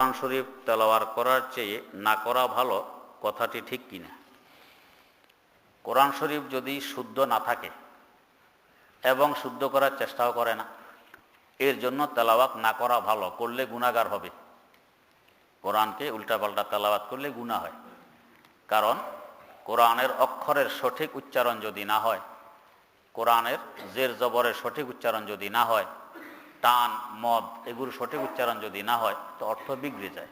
কোরআন শরীফ তেলাওয়ার করার চেয়ে না করা ভালো কথাটি ঠিক কিনা কোরআন শরীফ যদি শুদ্ধ না থাকে এবং শুদ্ধ করার চেষ্টাও করে না, এর জন্য তেলাওয়াত না করা ভালো, করলে গুণাগার হবে। কোরআনকে উল্টাপাল্টা তেলাওয়াত করলে গুণা হয়। কারণ কোরআনের অক্ষরের সঠিক উচ্চারণ যদি না হয়, কোরআনের জের জবরের সঠিক উচ্চারণ যদি না হয় টান মদ এগুলোর সঠিক উচ্চারণ যদি না হয়, তো অর্থ বিগড়ে যায়।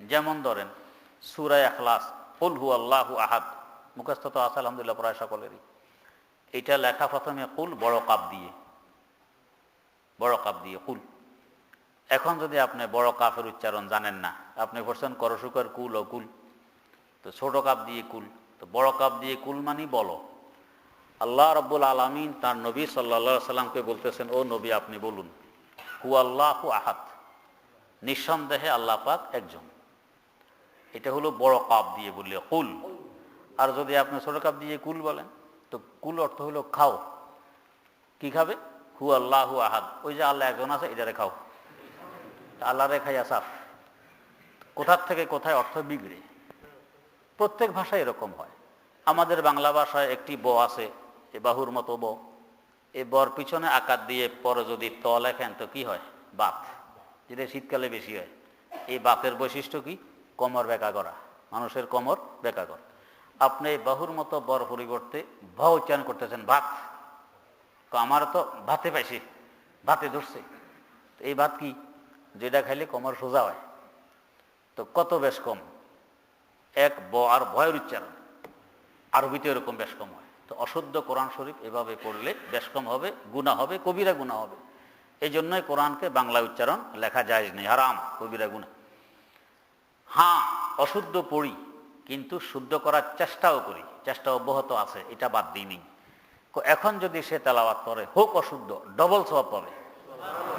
যেমন ধরেন সুরায় আখলাস কুল হু আল্লাহু আহাদ মুখস্থ তো আছে আলহামদুলিল্লাহ প্রায় সকলেরই। এটা লেখা প্রথমে কুল বড় কাপ দিয়ে। বড় কাপ দিয়ে, কুল এখন যদি আপনি বড় কাপের উচ্চারণ জানেন না, আপনি পড়ছেন করসুকর কুল ও কুল তো ছোট কাপ দিয়ে কুল তো বড় কাপ দিয়ে কুল মানি বলো। আল্লাহ রব্বুল আলমিন তার নবী সাল্লা সাল্লামকে বলতেছেন, ও নবী, আপনি বলুন। হু আল্লাহ আহাত নিঃসন্দেহে আল্লাহ পাক একজন। এটা হলো বড় কাপ দিয়ে বললে কুল। আর যদি আপনি ছোট কাপ দিয়ে কুল বলেন, তো কুল অর্থ হলো খাও। কি খাবে? হু আল্লাহ আহাদ। ওই যে আল্লাহ একজন আছে, এটারে খাও। আল্লাহ রে খাই আসাফ কোথার থেকে কোথায় অর্থ বিগড়ে? প্রত্যেক ভাষায় এরকম হয়। আমাদের বাংলা ভাষায় একটি ব আছে, এ বাহুর মতো ব। এই বর পিছনে আকার দিয়ে পরে যদি ত লেখেন তো কি হয়? বাত যেটা শীতকালে বেশি হয়। এই বাতের বৈশিষ্ট্য কি? কোমর বেকা করা। মানুষের কোমর বেকা করা। আপনি বাহুর মতো বর পরিবর্তে ভ উচ্চারণ করতেছেন, ভাত। তো আমার তো ভাতে পাইছি, ভাতে ধরছে। এই ভাত কি? যেটা খাইলে কোমর সোজা হয়। তো কত বেশ কম? এক ব আর ভয়ের উচ্চারণ। আরবিতে এরকম বেশ কম হয়। তো অশুদ্ধ কোরআন শরীফ এভাবে পড়লে বেশ কম হবে গুণা হবে, কবিরা গুণা হবে। এই জন্যই কোরআনকে বাংলা উচ্চারণ লেখা যায় নেই, হারাম, কবিরা গুণা হ্যাঁ অশুদ্ধ পড়ি, কিন্তু শুদ্ধ করার চেষ্টাও করি, চেষ্টা অব্যাহত আছে, এটা বাদ দিইনি এখন যদি সে তেলাওয়াত করে, হোক অশুদ্ধ, ডবল সব পাবে।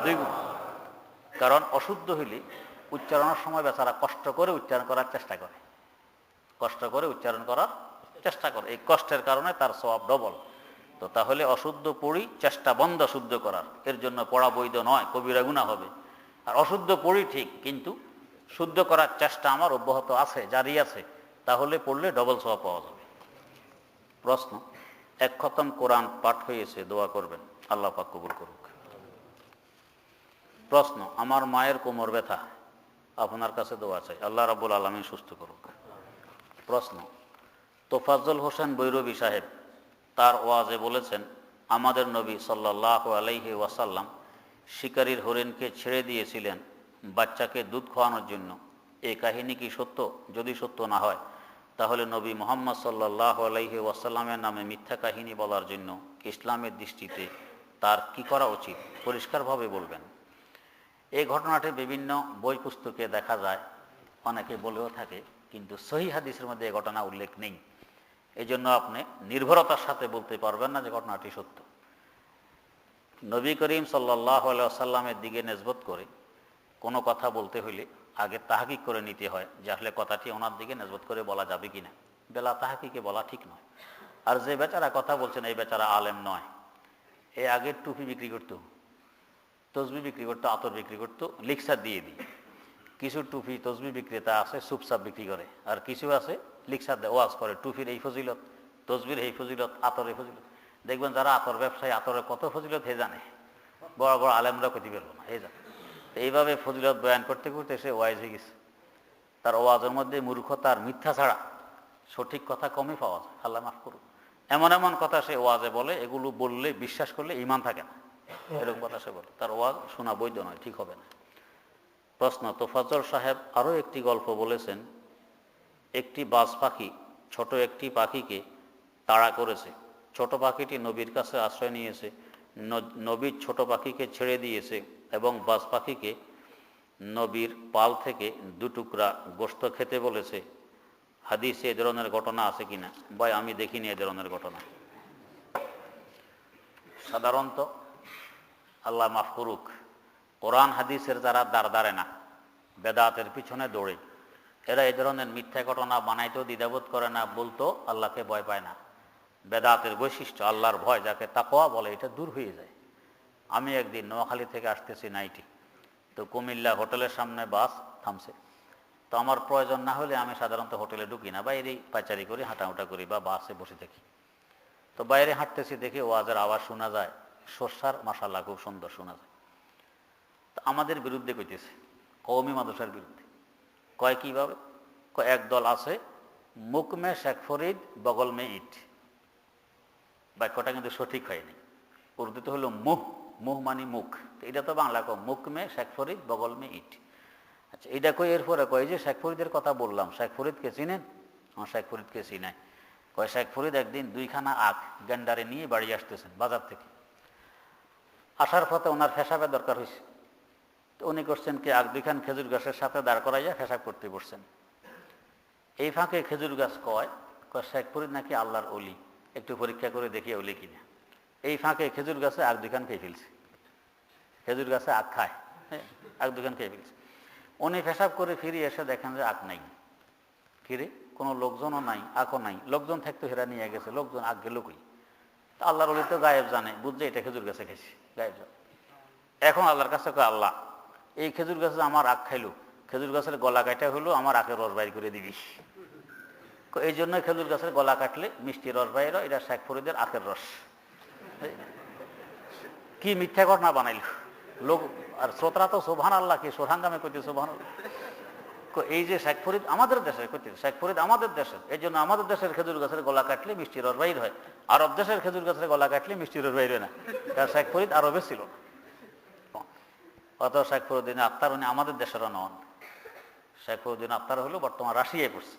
দুই গুণ। কারণ অশুদ্ধ হইলে উচ্চারণের সময় বেচারা কষ্ট করে উচ্চারণ করার চেষ্টা করে। কষ্ট করে উচ্চারণ করার চেষ্টা করে, এই কষ্টের কারণে তার স্বভাব ডবল। তো তাহলে অশুদ্ধ পড়ি, চেষ্টা বন্ধ শুদ্ধ করার। এর জন্য পড়া বৈধ নয়, কবিরা গুণা হবে। আর অশুদ্ধ পড়ি ঠিক, কিন্তু শুদ্ধ করার চেষ্টা আমার অব্যাহত আছে, জারি আছে। তাহলে পড়লে ডবল স্বভাব পাওয়া যাবে। প্রশ্ন, এক খতম কোরআন পাঠ হয়েছে দোয়া করবেন। আল্লাহ পাক কবুল করুক। প্রশ্ন, আমার মায়ের কোমর ব্যথা। আপনার কাছে দোয়া চাই। আল্লাহ রাবুল আলমী সুস্থ করুক। প্রশ্ন তোফাজ্জল হোসেন বৈরবী সাহেব তার ওয়াজে বলেছেন, আমাদের নবী সাল্লাহ আলাইহি ওয়াসাল্লাম শিকারীর হরিণকে ছেড়ে দিয়েছিলেন বাচ্চাকে দুধ খাওয়ানোর জন্য। এই কাহিনী কি সত্য? যদি সত্য না হয়, তাহলে নবী মোহাম্মদ সাল্লাহ আলাইহি ওয়াসাল্লামের নামে মিথ্যা কাহিনী বলার জন্য ইসলামের দৃষ্টিতে তার কি করা উচিত? পরিষ্কারভাবে বলবেন। এই ঘটনাটি বিভিন্ন বই পুস্তকে দেখা যায়, অনেকে বলেও থাকে, কিন্তু সহি হাদিসের মধ্যে এ ঘটনা উল্লেখ নেই। এই জন্য আপনি নির্ভরতার সাথে বলতে পারবেন না যে ঘটনাটি সত্য। নবী করিম সাল্লাহ সাল্লামের দিকে নেজবত করে কোনো কথা বলতে হইলে আগে তাহাকিক করে নিতে হয়, যে আসলে কথাটি ওনার দিকে নেজবত করে বলা যাবে কি না বেলা তাহাকিকে বলা ঠিক নয়। আর যে বেচারা কথা বলছেন, এই বেচারা আলেম নয়। এই আগের টুপি বিক্রি করতো, তসবি বিক্রি করতো, আতর বিক্রি করতো, লিক্সার দিয়ে দিই। কিছু টুপি তসবি বিক্রেতা আছে সুপসাপ বিক্রি করে। আর কিছু আছে, লিক্সার দেয় ওয়াজ করে, টুপির এই ফজিলত, তসবির এই ফজিলত আতর এই ফজিলত। দেখবেন যারা আতর ব্যবসায়ী, আতরের কত ফজিলত হে জানে। বড় বড় আলেমরা ক্ষতি পারব না, হে জানে। এইভাবে ফজিলত বয়ান করতে করতে সে ওয়াইজ হয়ে গেছে। তার ওয়াজের মধ্যে মূর্খতা আর মিথ্যা ছাড়া সঠিক কথা কমই পাওয়া যায়। আল্লাহ মাফ করুন এমন এমন কথা সে ওয়াজে বলে, এগুলো বললে বিশ্বাস করলে ইমান থাকে না। এরকম কথা সে বলে। তার ওয়াজ শোনা বৈধ নয়, ঠিক হবে না। প্রশ্ন তোফাজল সাহেব আরও একটি গল্প বলেছেন, একটি বাজ পাখি, ছোট একটি পাখিকে তাড়া করেছে। ছোট পাখিটি নবীর কাছে আশ্রয় নিয়েছে নবীর ছোট পাখিকে ছেড়ে দিয়েছে এবং বাজ পাখিকে নবীর পাল থেকে দুটুকরা গোস্ত খেতে বলেছে। হাদিসে এ ধরনের ঘটনা আছে কিনা বা আমি দেখিনি এ ধরনের ঘটনা। সাধারণত আল্লাহ মাফ করুক কোরআন হাদিসের যারা দাঁড় দাঁড়ে না, বেদাতের পিছনে দৌড়ে। এরা এই ধরনের মিথ্যা ঘটনা বানাইতেও দ্বিধাবোধ করে না বলতো আল্লাহকে ভয় পায় না। বেদাতের বৈশিষ্ট্য আল্লাহর ভয়, যাকে তাকোয়া বলে, এটা দূর হয়ে যায়। আমি একদিন নোয়াখালী থেকে আসতেছি নাইটি, তো কুমিল্লা হোটেলের সামনে বাস থামছে। তো আমার প্রয়োজন না হলে আমি সাধারণত হোটেলে ঢুকি না, বাইরেই পাচারি করি, হাঁটাহুটা করি বা বাসে বসে থাকি। তো বাইরে হাঁটতেছি দেখি ওয়াজের আওয়াজ শোনা যায়। সর্ষার মাসাল্লাহ খুব সুন্দর শোনা যায়। আমাদের বিরুদ্ধে কইতেছে কৌমি মাদসার বিরুদ্ধে। কয় কীভাবে? কয়, এক দল আছে মুখ মে শেখ ফরিদ বগল মে ইট বাক্যটা কিন্তু সঠিক হয়নি। উর্দুতে হলো মুহ মুহ মানে মুখ। এটা তো বাংলা কম মুখ মে শেখ ফরিদ বগল মে ইট। আচ্ছা এটা কই, এরপরে কয় যে শেখ ফরিদের কথা বললাম, শেখ ফরিদকে চিনেন? আমার শেখ ফরিদকে চিনাই। কয়, শেখ ফরিদ একদিন দুইখানা আখ গেন্ডারে নিয়ে বাড়ি আসতেছেন, বাজার থেকে। আসার পথে ওনার ফেসাবের দরকার হয়েছে উনি করছেন কি আর দুইখান খেজুর গাছের সাথে দাঁড় করাইয়া ফেসাব করতে বসছেন। এই ফাঁকে খেজুর গাছ কয় কয় শেখ ফরিদ নাকি আল্লাহর অলি? একটু পরীক্ষা করে দেখি অলি কিনা। এই ফাঁকে খেজুর গাছে আর দুখান খেয়ে ফেলছে। খেজুর গাছে আখ খায়। হ্যাঁ আগ দুখান খেয়ে ফেলছে। উনি পেশাব করে ফিরে এসে দেখেন যে আখ নাই। ফিরে কোনো লোকজনও নাই আখও নাই। লোকজন থাকতো হেরা নিয়ে গেছে, লোকজন আগ গেল কই? আল্লাহর অলি তো গায়েব জানে, বুঝছে এটা খেজুর গাছে খেয়েছি গায়েব জানে। এখন আল্লাহর কাছে কয়, আল্লাহ এই খেজুর গাছে আমার আখ খাইলো। খেজুর গাছের গলা কাটা হলো, আমার আখের রস বাইর করে দিবি এই জন্য খেজুর গাছের গলা কাটলে মিষ্টি রস বাইর এটা শেখ ফরিদের আখের রস। কি মিথ্যা ঘটনা বানাইল। লোক, আর শ্রোতরা তো সোভান আল্লাহ কি সোহাঙ্গামে কইতে সোভান এই যে শেখ ফরিদ আমাদের দেশের কইতে, শেখ ফরিদ আমাদের দেশের এই জন্য আমাদের দেশের খেজুর গাছের গলা কাটলে মিষ্টি রস বাইর হয়। আরব দেশের খেজুর গাছের গলা কাটলে মিষ্টি রস বাইর হয় না। শেখ ফরিদ আরবে ছিল অত শেখ আক্তার উনি আমাদের দেশেরও নন। শেখ আক্তার হলো বর্তমান রাশিয়ায় পড়ছে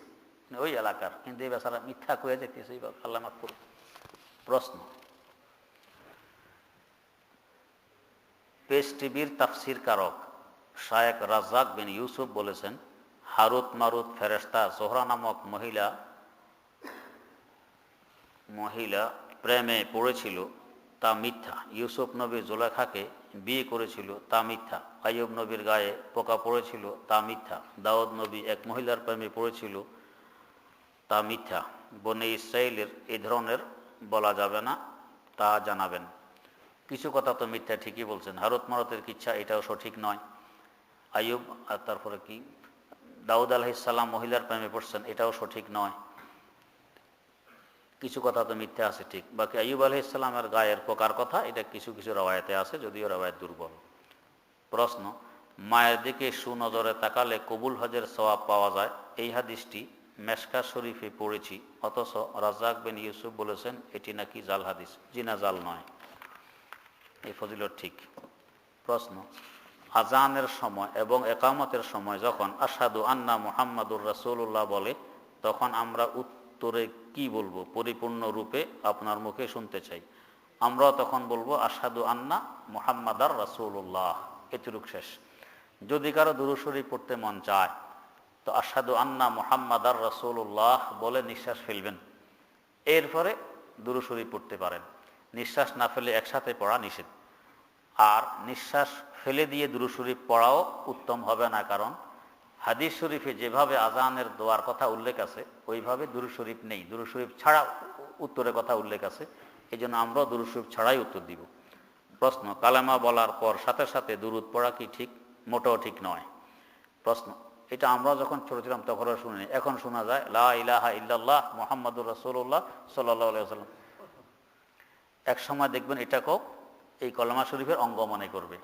মানে ওই এলাকার। কিন্তু এই বেচারা মিথ্যা কয়ে এইবার আল্লাহ করুন। প্রশ্ন। পেস টিভির তাফসির কারক শায়েক রাজ্জাক বিন ইউসুফ বলেছেন, হারুত মারুত ফেরেস্তা সোহরা নামক মহিলা মহিলা প্রেমে পড়েছিল তা মিথ্যা। ইউসুফ নবী জোলেখাকে বিয়ে করেছিল তা মিথ্যা। আইয়ুব নবীর গায়ে পোকা পড়েছিল তা মিথ্যা। দাউদ নবী এক মহিলার প্রেমে পড়েছিল তা মিথ্যা। বনে ইসরায়েলের এই ধরনের বলা যাবে না, তা জানাবেন। কিছু কথা তো মিথ্যা, ঠিকই বলছেন। হারত মারতের কিচ্ছা এটাও সঠিক নয়। আইয়ুব আর তারপরে কি? দাউদ আলাহিসাল্লাম মহিলার প্রেমে পড়ছেন, এটাও সঠিক নয়। কিছু কথা তো মিথ্যা আছে ঠিক। বাকি আইয়ুব ইসলামের গায়ের পোকার কথা, এটা কিছু কিছু রবায়তে আছে, যদিও রবায়ত দুর্বল। প্রশ্ন, মায়ের দিকে সুনজরে তাকালে কবুল হজের সওয়াব পাওয়া যায়? এই হাদিসটি মেশকা শরীফে পড়েছি, অথচ রাজাক বিন ইউসুফ বলেছেন, এটি নাকি জাল হাদিস। জিনা জাল নয়। এই ফজিলত ঠিক। প্রশ্ন আজানের সময় এবং একামতের সময় যখন আসাদু আন্না মুহাম্মাদুর রাসূলুল্লাহ বলে, তখন আমরা উত্তরে কি বলব? পরিপূর্ণ রূপে আপনার মুখে শুনতে চাই। আমরাও তখন বলব আসাদু আন্না মুহাম্মাদার রাসূলুল্লাহ। এতটুক শেষ। যদি কারও দুরুশরী পড়তে মন চায়, তো আসাদু আন্না মুহাম্মাদার রাসূলুল্লাহ বলে নিঃশ্বাস ফেলবেন। এরপরে দুরুশরী পড়তে পারেন। নিঃশ্বাস না ফেলে একসাথে পড়া নিষেধ। আর নিঃশ্বাস ফেলে দিয়ে দুরু শরীফ পড়াও উত্তম হবে না, কারণ হাদিস শরীফে যেভাবে আজানের দোয়ার কথা উল্লেখ আছে, ওইভাবে দুরু শরীফ নেই। দুরু শরীফ ছাড়া উত্তরের কথা উল্লেখ আছে। এই জন্য আমরাও দুরু শরীফ ছাড়াই উত্তর দিব। প্রশ্ন, কালেমা বলার পর সাথে সাথে দুরুদ পড়া কি ঠিক? মোটেও ঠিক নয়। প্রশ্ন, এটা আমরা যখন ছোট ছিলাম তখন শুনিনি। এখন শোনা যায়, লা ইলাহা ইল্লাল্লাহ মোহাম্মদুর রসুল্লাহ সাল্লাহ এক সময় দেখবেন এটাকেও এই কলমা শরীফের অঙ্গ মনে করবে।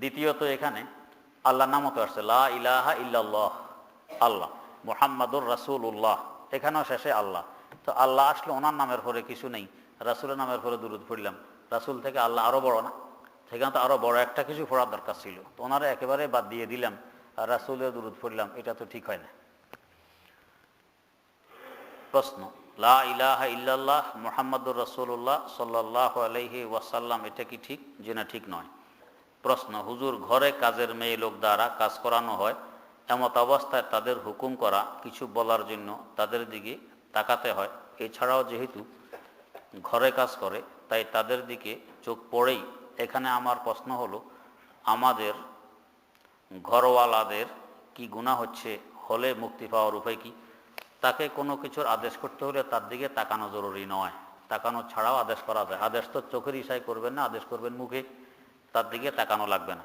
দ্বিতীয়ত এখানে আল্লাহ নামও তো আসছে, লা ইলাহা ইল্লাল্লাহ, আল্লাহ। মোহাম্মদুর রাসূলুল্লাহ, এখানেও শেষে আল্লাহ। তো আল্লাহ আসলে ওনার নামের পরে কিছু নেই, রাসূলের নামের পরে দুরুদ পড়লাম। রাসুল থেকে আল্লাহ আরও বড় না? সেখানে তো আরও বড় একটা কিছু পড়ার দরকার ছিল। তো ওনারা একেবারে বাদ দিয়ে দিলাম, আর রাসূলের দুরুদ পড়লাম, এটা তো ঠিক হয় না। প্রশ্ন, লা ইলাহা ইল্লাল্লাহ, মোহাম্মদুর রসুল্লাহ সাল্লাহ আলহি ওয়াসাল্লাম, এটা কি ঠিক? যে না ঠিক নয়। প্রশ্ন, হুজুর, ঘরে কাজের মেয়ে লোক দ্বারা কাজ করানো হয়? এমত অবস্থায় তাদের হুকুম করা, কিছু বলার জন্য তাদের দিকে তাকাতে হয়। এছাড়াও যেহেতু ঘরে কাজ করে, তাই তাদের দিকে চোখ পড়েই। এখানে আমার প্রশ্ন হলো, আমাদের ঘরওয়ালাদের কি গুণা হচ্ছে? হলে মুক্তি পাওয়ার উপায় কি? তাকে কোনো কিছুর আদেশ করতে হলে তার দিকে তাকানো জরুরি নয়। তাকানো ছাড়াও আদেশ করা যায়। আদেশ তো চোখের ইশাই করবেন না, আদেশ করবেন মুখে। তার দিকে তাকানো লাগবে না।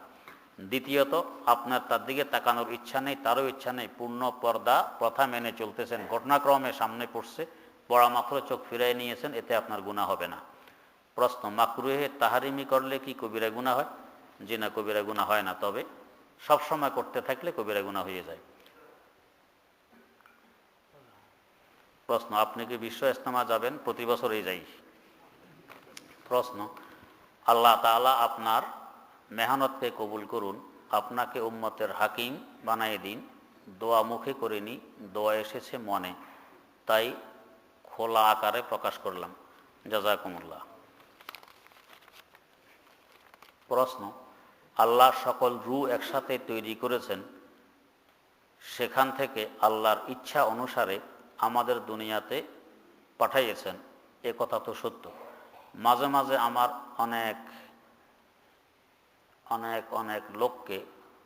দ্বিতীয়ত, আপনার তার দিকে তাকানোর ইচ্ছা নেই, তারও ইচ্ছা নেই, পূর্ণ পর্দা প্রথা মেনে চলতেছেন, ঘটনাক্রমে সামনে পড়ছে, পড়া চোখ ফিরাই নিয়েছেন, এতে আপনার গুণা হবে না। প্রশ্ন, মাকরুহে তাহারিমি করলে কি কবিরা গুণা হয়? জি না কবিরা গুণা হয় না, তবে সবসময় করতে থাকলে কবিরা গুণা হয়ে যায়। প্রশ্ন, আপনি কি বিশ্ব ইস্তেমা যাবেন? প্রতি বছরই যাই। প্রশ্ন আল্লাহ তাআলা আপনার মেহনতকে কবুল করুন, আপনাকে উম্মতের হাকিম বানাই দিন, দোয়া মুখে করিনি দোয়া এসেছে মনে। তাই খোলা আকারে প্রকাশ করলাম। জাজাকুমুল্লাহ। প্রশ্ন, আল্লাহ সকল রু একসাথে তৈরি করেছেন? সেখান থেকে আল্লাহর ইচ্ছা অনুসারে আমাদের দুনিয়াতে পাঠাইয়েছেন। এ কথা তো সত্য। মাঝে মাঝে আমার অনেক অনেক অনেক লোককে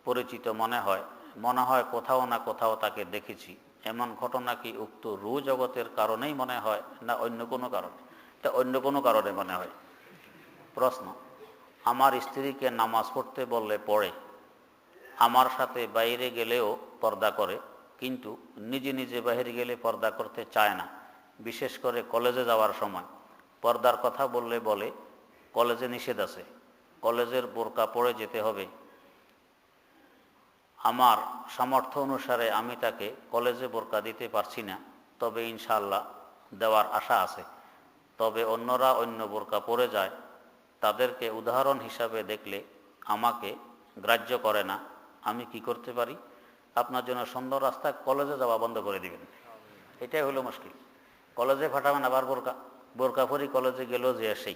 পরিচিত মনে হয় মনে হয় কোথাও না কোথাও তাকে দেখেছি। এমন ঘটনা কি উক্ত রু জগতের কারণেই মনে হয় না অন্য কোনো কারণে? এটা অন্য কোনো কারণে মনে হয়? প্রশ্ন, আমার স্ত্রীকে নামাজ পড়তে বললে পড়ে, আমার সাথে বাইরে গেলেও পর্দা করে, কিন্তু নিজে নিজে বাইরে গেলে পর্দা করতে চায় না, বিশেষ করে কলেজে যাওয়ার সময়। পর্দার কথা বললে বলে, কলেজে নিষেধ আছে, কলেজের বোরকা পড়ে যেতে হবে। আমার সামর্থ্য অনুসারে আমি তাকে কলেজে বোরকা দিতে পারছি না, তবে ইনশাল্লাহ দেওয়ার আশা আছে। তবে অন্যরা অন্য বোরকা পরে যায়, তাদেরকে উদাহরণ হিসাবে দেখলে আমাকে গ্রাহ্য করে না। আমি কি করতে পারি? আপনার জন্য সুন্দর রাস্তা কলেজে যাওয়া বন্ধ করে দিবেন। এটাই হলো মুশকিল। কলেজে ফাটাবেন আবার বোরকা। বোরকা পরি কলেজে গেল যে সেই।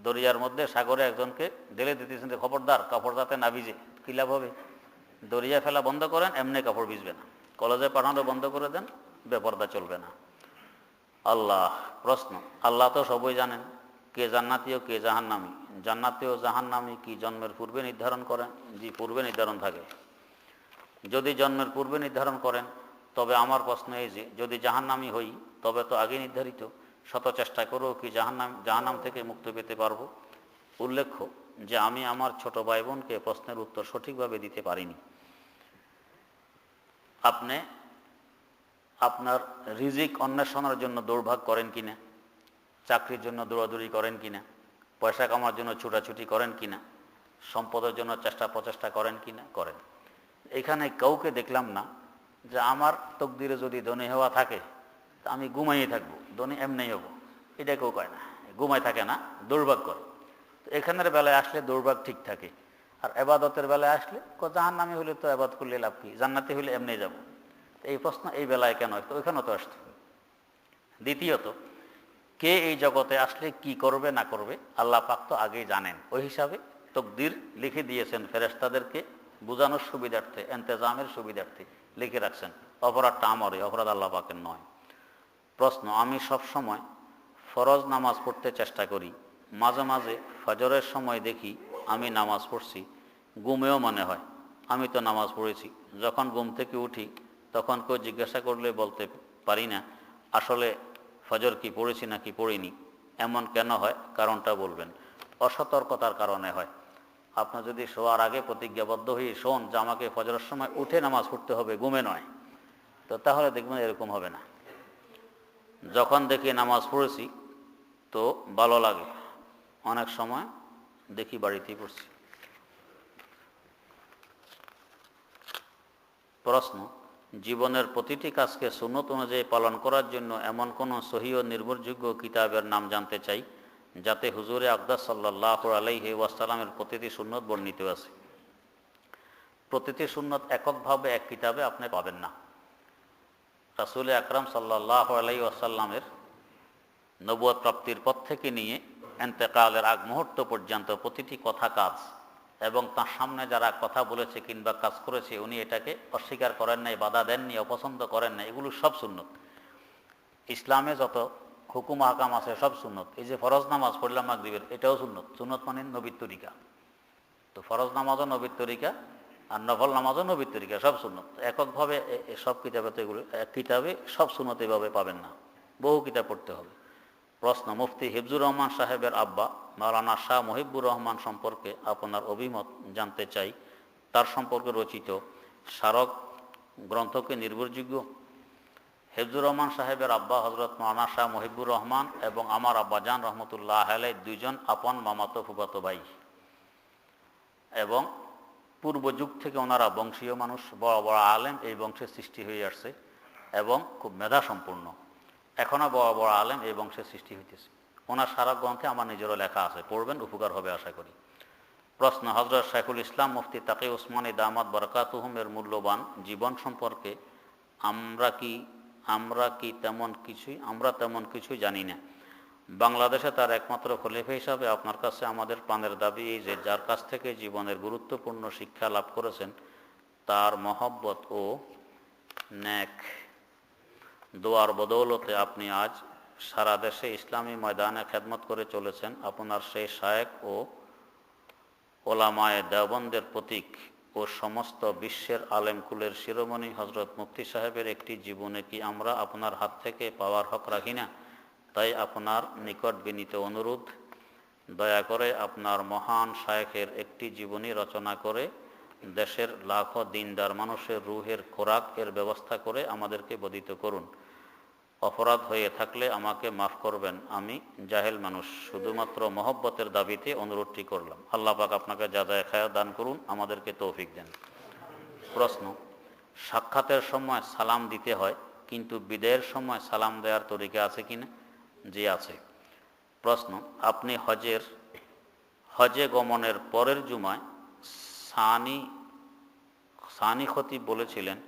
দরিয়ার মধ্যে সাগরে একজনকে ঢেলে দিতেছেন যে, খবরদার, কাপড় যাতে না ভিজে, কী লাভ হবে? দরিয়া ফেলা বন্ধ করেন, এমনি কাপড় ভিজবে না। কলেজে পাঠানো বন্ধ করে দেন, বেপর্দা চলবে না। আল্লাহ, প্রশ্ন। আল্লাহ তো সবই জানেন, কে জান্নাতীয় কে জাহান্নামি। জান্নাতীয় জাহান্নামি কি জন্মের পূর্বে নির্ধারণ করেন? জি, পূর্বে নির্ধারণ থাকে। যদি জন্মের পূর্বে নির্ধারণ করেন, তবে আমার প্রশ্ন এই যে, যদি জাহান্নামি হই, তবে তো আগে নির্ধারিত। শত চেষ্টা করেও কি জাহান্নাম জাহান্নাম থেকে মুক্তি পেতে পারব? উল্লেখ্য যে আমি আমার ছোট ভাই বোনকে প্রশ্নের উত্তর সঠিকভাবে দিতে পারিনি। আপনি আপনার রিজিক অন্বেষণের জন্য দৌড়ভাগ করেন কিনা? চাকরির জন্য দৌড়াদৌড়ি করেন কিনা? পয়সা কামার জন্য ছুটাছুটি করেন কিনা? সম্পদের জন্য চেষ্টা প্রচেষ্টা করেন কিনা? করেন। এখানে কাউকে দেখলাম না যে আমার তকদিরে যদি ধনী হওয়া থাকে আমি ঘুমাইয়ে থাকব। ধনী এমনি হব। এটা কেউ কয় না। ঘুমাই থাকে না দৌড়ভাগ করে এখানের বেলায় আসলে দৌড়ভাগ ঠিক থাকে। আর এবাদতের বেলায় আসলে জাহান নামে হলে তো এবাদ করলে লাভ কি? জান্নাতে হলে এমনি যাব। এই প্রশ্ন এই বেলায় কেন হয় তো ওইখানেও তো আসতো। দ্বিতীয়ত, কে এই জগতে আসলে কি করবে না করবে, আল্লাহ পাক তো আগেই জানেন। ওই হিসাবে তকদির লিখে দিয়েছেন ফেরেস্তাদেরকে বোঝানোর সুবিধার্থে, এন্তেজামের সুবিধার্থে লিখে রাখছেন। অপরাধটা আমারই অপরাধ আল্লাহ পাকের নয়। প্রশ্ন, আমি সব সময় ফরজ নামাজ পড়তে চেষ্টা করি। মাঝে মাঝে ফজরের সময় দেখি আমি নামাজ পড়ছি, ঘুমেও মনে হয়, আমি তো নামাজ পড়েছি। যখন ঘুম থেকে উঠি, তখন কেউ জিজ্ঞাসা করলে বলতে পারি না, আসলে ফজর কি পড়েছি না কি পড়িনি? এমন কেন হয়? কারণটা বলবেন। অসতর্কতার কারণে হয়। আপনার যদি শোয়ার আগে প্রতিজ্ঞাবদ্ধ হয়ে শোন যে আমাকে ফজরের সময় উঠে নামাজ পড়তে হবে, ঘুমে নয়, তো তাহলে দেখবেন এরকম হবে না। যখন দেখি নামাজ পড়েছি, তো ভালো লাগে। অনেক সময় দেখি বাড়িতেই পড়ছি। প্রশ্ন, জীবনের প্রতিটি কাজকে সুন্নত অনুযায়ী পালন করার জন্য এমন কোনো সহি ও নির্ভরযোগ্য কিতাবের নাম জানতে চাই, যাতে হুজুরে আকদাস সাল্লাহ আলাইহি ওয়াসালামের প্রতিটি সুন্নত বর্ণিত আছে। প্রতিটি সুন্নত এককভাবে এক কিতাবে আপনি পাবেন না। রাসুল আকরাম সাল্লাহ আলাই ওয়াসাল্লামের নবুয় প্রাপ্তির পর থেকে নিয়ে এন্তেকালের আগ মুহূর্ত পর্যন্ত প্রতিটি কথা কাজ এবং তার সামনে যারা কথা বলেছে কিংবা কাজ করেছে, উনি এটাকে অস্বীকার করেন নাই, বাধা দেননি অপছন্দ করেন না এগুলো সব সুন্নত। ইসলামে যত হুকুম হাকাম আছে সব সুন্নত। এই যে ফরজ নামাজ পড়লাম মাগরিবের, এটাও সুন্নত। সুন্নত মানে নবীর তরিকা। তো ফরজ নামাজও নবীর তরিকা আর নফল নামাজও নবীর তরিকা সব সুন্নত। এককভাবে সব কিতাবে তো এগুলো, এক কিতাবে সব সুন্নত এভাবে পাবেন না। বহু কিতাব পড়তে হবে। প্রশ্ন, মুফতি হিফজুর রহমান সাহেবের আব্বা, মাওলানা শাহ মহিবুর রহমান সম্পর্কে আপনার অভিমত জানতে চাই। তার সম্পর্কে রচিত স্মারক গ্রন্থকে নির্ভরযোগ্য। হেফজুর রহমান সাহেবের আব্বা হজরত মাওলানা শাহ মহিবুর রহমান এবং আমার আব্বাজান রহমতুল্লাহ আলাই দুইজন আপন মামাতো ফুফাতো ভাই। এবং পূর্ব যুগ থেকে ওনারা বংশীয় মানুষ, বড় বড় আলেম এই বংশের সৃষ্টি হয়ে আসছে এবং খুব মেধা সম্পূর্ণ এখনও বড় বড় আলেম এই বংশের সৃষ্টি হইতেছে। ওনার সারা গ্রন্থে আমার নিজেরও লেখা আছে, পড়বেন, উপকার হবে আশা করি। প্রশ্ন হজরত শাইখুল ইসলাম মুফতি তাকে ওসমানী দামাত বরকাতুহমের মূল্যবান জীবন সম্পর্কে আমরা কি আমরা কি তেমন কিছুই, আমরা তেমন কিছুই জানি না। বাংলাদেশে তার একমাত্র খলিফা হিসাবে আপনার কাছে আমাদের প্রাণের দাবি এই যে যার কাছ থেকে জীবনের গুরুত্বপূর্ণ শিক্ষা লাভ করেছেন, তার মহব্বত ও ন্যাক দোয়ার বদৌলতে আপনি আজ সারা দেশে ইসলামী ময়দানে খেদমত করে চলেছেন। আপনার সেই শায়েক ও ওলামায়ে দেওবন্দের প্রতীক ও সমস্ত বিশ্বের আলেমকুলের শিরোমণি হজরত মুফতি সাহেবের একটি জীবনে কি আমরা আপনার হাত থেকে পাওয়ার হক রাখি না? তাই আপনার নিকট বিনীত অনুরোধ, দয়া করে আপনার মহান শায়েখের একটি জীবনী রচনা করে দেশের লাখো দিনদার মানুষের রুহের খোরাক এর ব্যবস্থা করে আমাদেরকে বদিত করুন। অপরাধ হয়ে থাকলে আমাকে মাফ করবেন, আমি জাহেল মানুষ। শুধুমাত্র মহব্বতের দাবিতে অনুরোধটি করলাম। আল্লাহ পাক আপনাকে যা যা খায়া দান করুন, আমাদেরকে তৌফিক দেন। প্রশ্ন, সাক্ষাতের সময় সালাম দিতে হয়, কিন্তু বিদায়ের সময় সালাম দেওয়ার তরিকা আছে কিনা? জি, আছে। প্রশ্ন, আপনি হজের, হজে গমনের পরের জুমায় সানি সানি খতিব বলেছিলেন,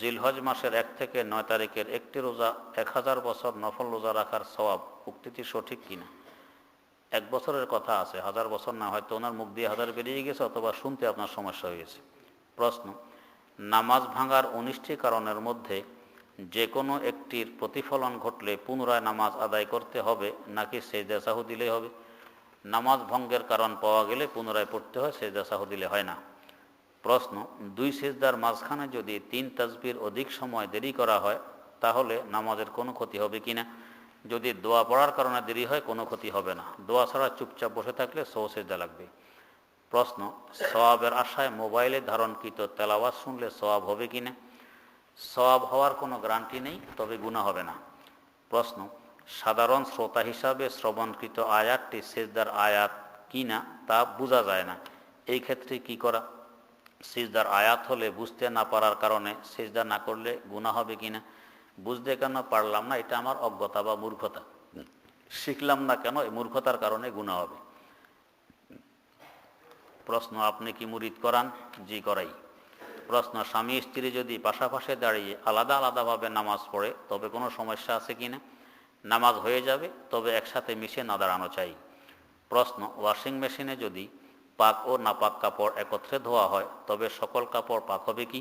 জিলহজ মাসের এক থেকে নয় তারিখের একটি রোজা এক হাজার বছর নফল রোজা রাখার সবাব উক্তিটি সঠিক কিনা? এক বছরের কথা আছে, হাজার বছর না, হয়তো ওনার মুখ দিয়ে হাজার বেরিয়ে গেছে অথবা শুনতে আপনার সমস্যা হয়েছে প্রশ্ন, নামাজ ভাঙার উনিশটি কারণের মধ্যে যে কোনো একটির প্রতিফলন ঘটলে পুনরায় নামাজ আদায় করতে হবে, নাকি সেই দেশাহু দিলেই হবে? নামাজ ভঙ্গের কারণ পাওয়া গেলে পুনরায় পড়তে হয় সেই দেশাহু দিলে হয় না। প্রশ্ন, দুই সেজদার মাঝখানে যদি তিন তাজবির অধিক সময় দেরি করা হয়, তাহলে নামাজের কোনো ক্ষতি হবে কি না? যদি দোয়া পড়ার কারণে দেরি হয়, কোনো ক্ষতি হবে না। দোয়া ছাড়া চুপচাপ বসে থাকলে সৌ সেজদা লাগবে। প্রশ্ন, সওয়াবের আশায় মোবাইলে ধারণকৃত তেলাওয়াজ শুনলে সওয়াব হবে কি না? সওয়াব হওয়ার কোনো গ্যারান্টি নেই, তবে গুণা হবে না। প্রশ্ন, সাধারণ শ্রোতা হিসাবে শ্রবণকৃত আয়াতটি সেজদার আয়াত কি না তা বোঝা যায় না। এই ক্ষেত্রে কি করা? সেজদার আয়াত হলে বুঝতে না পারার কারণে সেজদা না করলে গুণা হবে কিনা বুঝতে কেন পারলাম না? এটা আমার অজ্ঞতা বা মূর্খতা। শিখলাম না কেন? এই মূর্খতার কারণে গুণা হবে। প্রশ্ন, আপনি কি মুরিদ করান? জি, করাই। প্রশ্ন, স্বামী স্ত্রী যদি পাশাপাশি দাঁড়িয়ে আলাদা আলাদাভাবে নামাজ পড়ে, তবে কোনো সমস্যা আছে কিনা নামাজ হয়ে যাবে, তবে একসাথে মিশে না দাঁড়ানো চাই। প্রশ্ন, ওয়াশিং মেশিনে যদি পাক ও নাপাক কাপড় একত্রে ধোয়া হয়, তবে সকল কাপড় পাক হবে কি?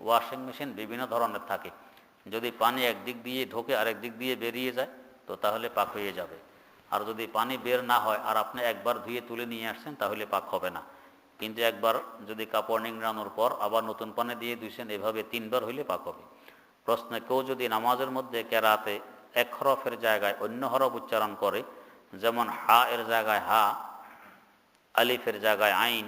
ওয়াশিং মেশিন বিভিন্ন ধরনের থাকে। যদি পানি একদিক দিয়ে ঢোকে আরেক দিক দিয়ে বেরিয়ে যায়, তো তাহলে পাক হয়ে যাবে। আর যদি পানি বের না হয় আর আপনি একবার ধুয়ে তুলে নিয়ে আসছেন, তাহলে পাক হবে না। কিন্তু একবার যদি কাপড় নিংড়ানোর পর আবার নতুন পানি দিয়ে ধুইছেন, এভাবে তিনবার হইলে পাক হবে। প্রশ্নে কেউ যদি নামাজের মধ্যে কেরাতে এক হরফের জায়গায় অন্য হরফ উচ্চারণ করে, যেমন হা এর জায়গায় হা, আলিফের জায়গায় আইন,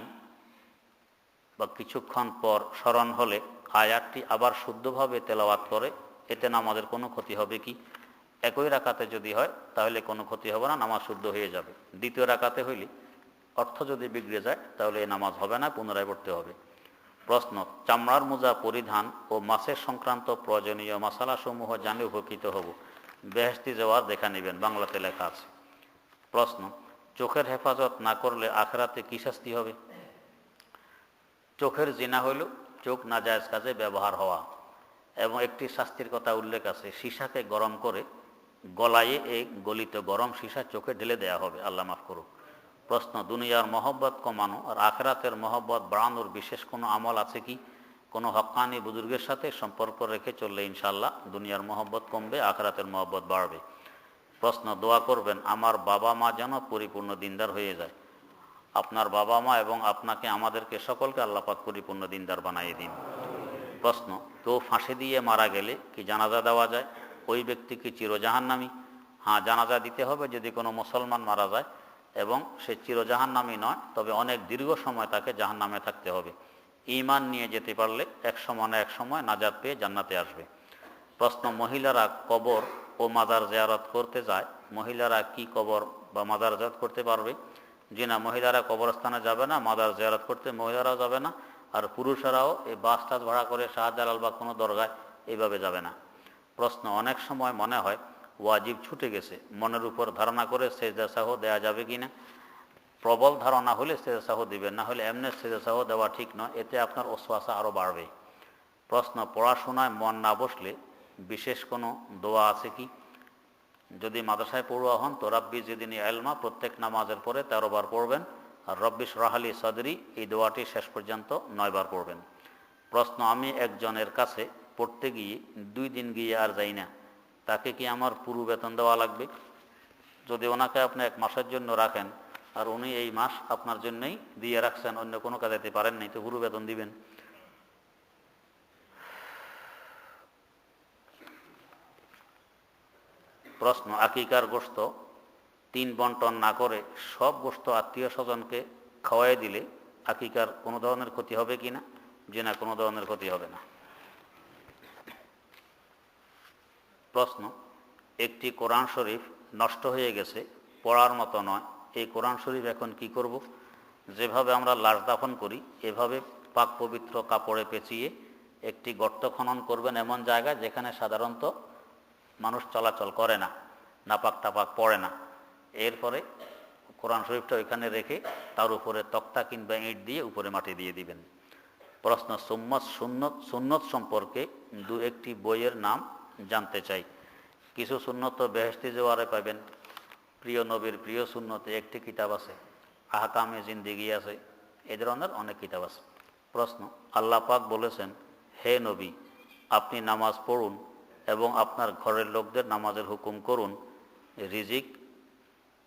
বা কিছুক্ষণ পর স্মরণ হলে আয়াতটি আবার শুদ্ধভাবে তেলাওয়াত করে, এতে নামাজের কোনো ক্ষতি হবে কি? একই রাকাতে যদি হয়, তাহলে কোনো ক্ষতি হবে না, নামাজ শুদ্ধ হয়ে যাবে। দ্বিতীয় রাকাতে হইলে অর্থ যদি বিগড়ে যায়, তাহলে এই নামাজ হবে না, পুনরায় পড়তে হবে। প্রশ্ন, চামড়ার মোজা পরিধান ও মাছের সংক্রান্ত প্রয়োজনীয় মশালাসমূহ জানে উপকৃত হব। বেহেস্তি যাওয়ার দেখা নেবেন, বাংলাতে লেখা আছে। প্রশ্ন, চোখের হেফাজত না করলে আখরাতে কী শাস্তি হবে? চোখের জিনা হইল চোখ নাজায়জ কাজে ব্যবহার হওয়া। এবং একটি শাস্তির কথা উল্লেখ আছে, সীসাকে গরম করে গলায় এই গলিত গরম সীসা চোখে ঢেলে দেয়া হবে। আল্লাহ মাফ করুক। প্রশ্ন, দুনিয়ার মহব্বত কমানো আর আখরাতের মহব্বত বাড়ানোর বিশেষ কোনো আমল আছে কি? কোনো হকানি বুজুর্গের সাথে সম্পর্ক রেখে চললে ইনশাল্লাহ দুনিয়ার মহব্বত কমবে, আখরাতের মহব্বত বাড়বে। প্রশ্ন, দোয়া করবেন, আমার বাবা মা যেন পরিপূর্ণ দিনদার হয়ে যায়। আপনার বাবা মা এবং আপনাকে আমাদেরকে সকলকে আল্লাপাক পরিপূর্ণ দিনদার বানিয়ে দিন। প্রশ্ন, কেউ ফাঁসি দিয়ে মারা গেলে কি জানাজা দেওয়া যায়? ওই ব্যক্তি কি চিরজাহান্নামি? হ্যাঁ জানাজা দিতে হবে যদি কোনো মুসলমান মারা যায়। এবং সে চিরজাহান নামই নয়, তবে অনেক দীর্ঘ সময় তাকে জাহান নামে থাকতে হবে। ইমান নিয়ে যেতে পারলে এক সময় না এক সময় নাজাদ পেয়ে জান্নাতে আসবে। প্রশ্ন, মহিলারা কবর ও মাদার জিয়ারত করতে যায়? মহিলারা কি কবর বা মাদার জিয়ারত করতে পারবে? জি না, মহিলারা কবরস্থানে যাবে না মাদার জিয়ারত করতে মহিলারাও যাবে না, আর পুরুষেরাও এই বাস টাস ভাড়া করে শাহজালাল বা কোনো দরগায় এইভাবে যাবে না। প্রশ্ন, অনেক সময় মনে হয় ওয়াজিব ছুটে গেছে। মনের উপর ধারণা করে সেজাসাহ দেয়া যাবে কি না? প্রবল ধারণা হলে সেজাসাহ দিবেন, না হলে এমনি সেজাসাহ দেওয়া ঠিক নয়। এতে আপনার ওসওয়াসা আরও বাড়বে। প্রশ্ন, পড়াশোনায় মন না বসলে বিশেষ কোনো দোয়া আছে কি? যদি মাদ্রাসায় পড়ুয়া হন তো রব্বি যেদিন এলমা প্রত্যেক নামাজের পরে তেরো বার পড়বেন। আর রব্বিশ রাহালি সদরি, এই দোয়াটি শেষ পর্যন্ত নয়বার পড়বেন। প্রশ্ন, আমি একজনের কাছে পড়তে গিয়ে দুই দিন গিয়ে আর যাই না। তাকে কি আমার পুরো বেতন দেওয়া লাগবে? যদি ওনাকে আপনি এক মাসের জন্য রাখেন, আর উনি এই মাস আপনার জন্যই দিয়ে রাখছেন, অন্য কোনো কাজে পারেন নাই, তো পুরো বেতন দিবেন। প্রশ্ন, আকিকার গোস্ত তিন বন্টন না করে সব গোস্ত আত্মীয় স্বজনকে খাওয়াই দিলে আকিকার কোনো ধরনের ক্ষতি হবে কি না? যে না কোনো ধরনের ক্ষতি হবে না। প্রশ্ন, একটি কোরআন শরীফ নষ্ট হয়ে গেছে, পড়ার মতো নয়, এই কোরআন শরীফ এখন কি করব? যেভাবে আমরা লাশ দাফন করি, এভাবে পাক পবিত্র কাপড়ে পেঁচিয়ে একটি গর্ত খনন করবেন এমন জায়গায় যেখানে সাধারণত মানুষ চলাচল করে না, নাপাক টাপাক পড়ে না। এরপরে কোরআন শরীফটা ওইখানে রেখে তার উপরে তক্তা কিংবা ইঁট দিয়ে উপরে মাটি দিয়ে দিবেন। প্রশ্ন, সুম্মত, সুন্নত সুন্নত সম্পর্কে দু একটি বইয়ের নাম জানতে চাই। কিছু সুন্নত বেহেস্তি জোয়ারে পাবেন প্রিয় নবীর প্রিয় সুন্নতে একটি কিতাব আছে। আহকামে জিন্দিগি আছে। এ ধরনের অনেক কিতাব আছে। প্রশ্ন, আল্লাহ পাক বলেছেন, হে নবী, আপনি নামাজ পড়ুন এবং আপনার ঘরের লোকদের নামাজের হুকুম করুন। রিজিক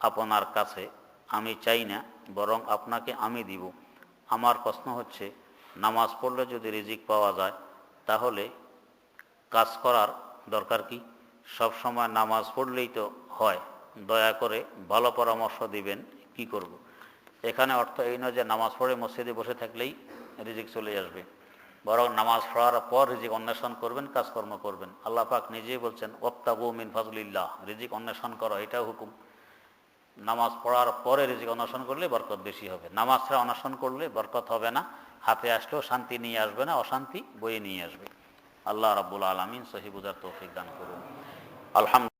আপনার কাছে, আমি চাই না, বরং আপনাকে আমি দিব। আমার প্রশ্ন হচ্ছে, নামাজ পড়লে যদি রিজিক পাওয়া যায়, তাহলে কাজ করার দরকার কি? সব সময় নামাজ পড়লেই তো হয়। দয়া করে ভালো পরামর্শ দিবেন, কি করব। এখানে অর্থ এই নয় যে নামাজ পড়ে মসজিদে বসে থাকলেই রিজিক চলে আসবে। বরং নামাজ পড়ার পর রিজিক অন্বেষণ করবেন, কাজকর্ম করবেন। আল্লাহ পাক নিজেই বলছেন ওত্তাবু মিন ফাজলিল্লাহ রিজিক অন্বেষণ করো, এটাও হুকুম। নামাজ পড়ার পরে রিজিক অন্বেষণ করলে বরকত বেশি হবে। নামাজ ছাড়া অন্বেষণ করলে বরকত হবে না। হাতে আসলেও শান্তি নিয়ে আসবে না, অশান্তি বয়ে নিয়ে আসবে। আল্লাহ রাব্বুল আলমিন সহি বুঝার তৌফিক দান করুন। আলহামদুলিল্লাহ।